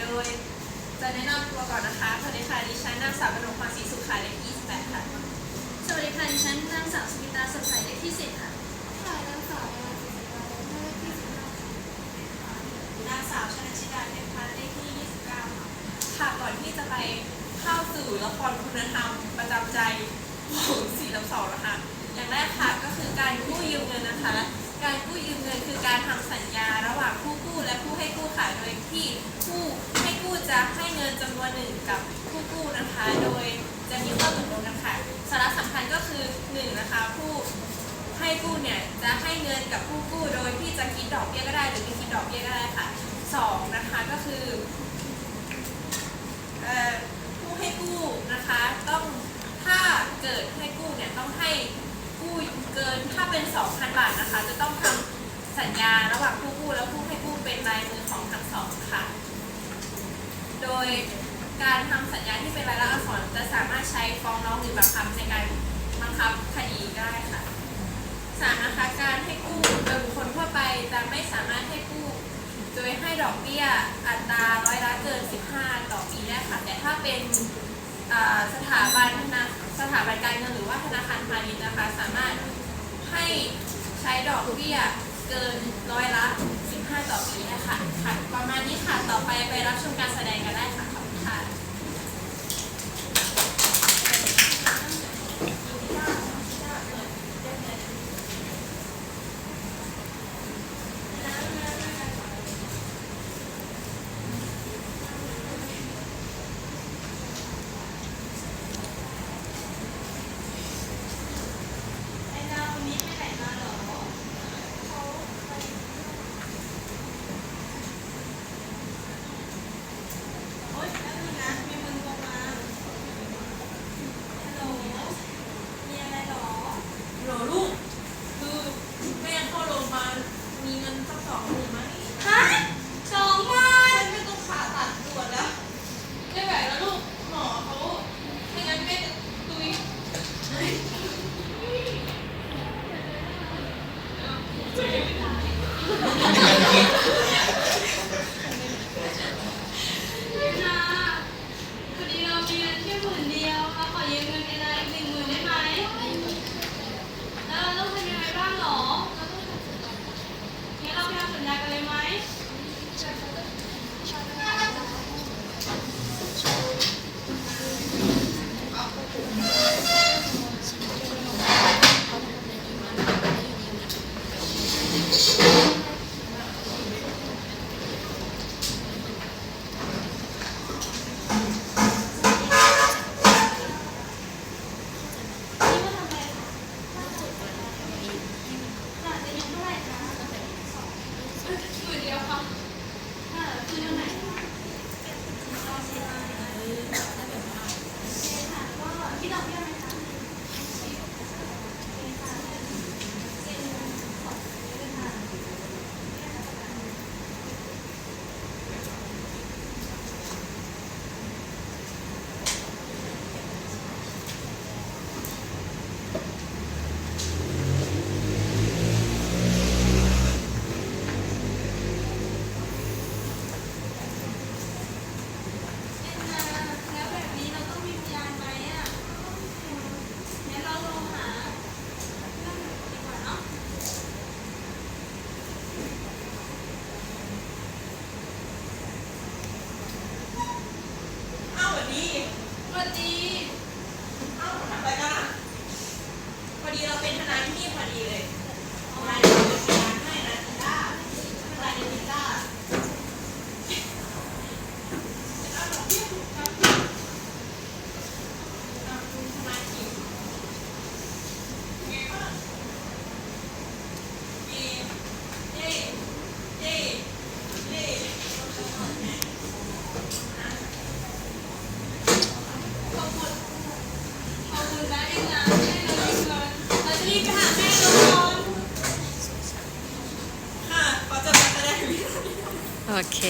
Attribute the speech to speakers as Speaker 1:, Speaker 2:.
Speaker 1: โดย จะแนะนำตัวก่อนนะคะสวัสดีค่ะดิฉันนางสาวกนกพรศรีสุขาเลขที่28ค่ะ
Speaker 2: สวัสดีค่ะดิฉันนางสาวสมิตาสดใสเลขที่สิบค่ะ
Speaker 3: ค่ะนางสาวนาจิตราเลขที่สิบห้าค่ะ
Speaker 1: นางสาวชนชิดาเทพพันธ์เลขที่ 29 ค่ะ ค่ะก่อนที่จะไปเข้าสู่ละครคุณธรรมประจำใจของสี่ลำสองนะคะ อย่างแรกค่ะก็คือการกู้ยืมเงินนะคะ การกู้ยืมเงินคือการทำสัญญาระหว่างผู้กู้และผู้ให้กู้ค่ะโดยที่ผู้ให้กู้ จะให้เงินจำนวนหนึ่งกับผู้กู้นะคะ โดยจะมีข้อตกลงกันค่ะสาระสำคัญก็คือหนึ่งนะคะผู้ให้กู้เนี่ยจะให้เงินกับผู้กู้โดยที่จะคิดดอกเบี้ยก็ได้หรือไม่คิดดอกเบี้ยก็ได้ค่ะสองนะคะก็คือเอ่อผู้ให้กู้นะคะต้องถ้าเกิดให้กู้เนี่ยต้องให้กู้เกินถ้าเป็น 2,000 บาทนะคะ จะต้องทำสัญญาระหว่างผู้กู้และผู้ให้กู้เป็นลายมือของทั้งสองค่ะ โด ยการทำสัญญาที่เป็นลายลักษณ์อักษรจะสามารถใช้ฟ้องร้องหรือบังคับในการบังคับคดีได้ค่ะสามนะคะการให้กู้โดยบุคคลทั่วไปจะไม่สามารถให้กู้โดยให้ดอกเบี้ยอัตราร้อยละเกิน 15 ต่อปีได้ค่ะแต่ถ้าเป็นอ่าสถาบันธนาสถาบันการเงินหรือว่าธนาคารพาณิชย์นะคะ สามารถให้ใช้ดอกเบี้ยเกินร้อยละ ค่ะค่ะ ประมาณนี้ค่ะ ต่อไปไปรับชมการแสดงกันได้ค่ะ สวั
Speaker 3: สดี เอ้า
Speaker 1: ทำอะไรกันอะพอดีเราเป็นทนายที่นี่พอดีเลยทนายเดี๋ยวเป็นพยานให้นะจิต้าทนายเดนิต้าเอาดอกเบี้ยถูกครับอะคุณทนายคิวไงบ้างเย่เย่เย่เย่
Speaker 3: ขอบคุณขอบคุณนะเอ็นนาที่ให้เรายืมเงินเราจะรีบไปหาแม่เราก่อน
Speaker 1: ค่ะขอจบการแสดง
Speaker 4: โอเค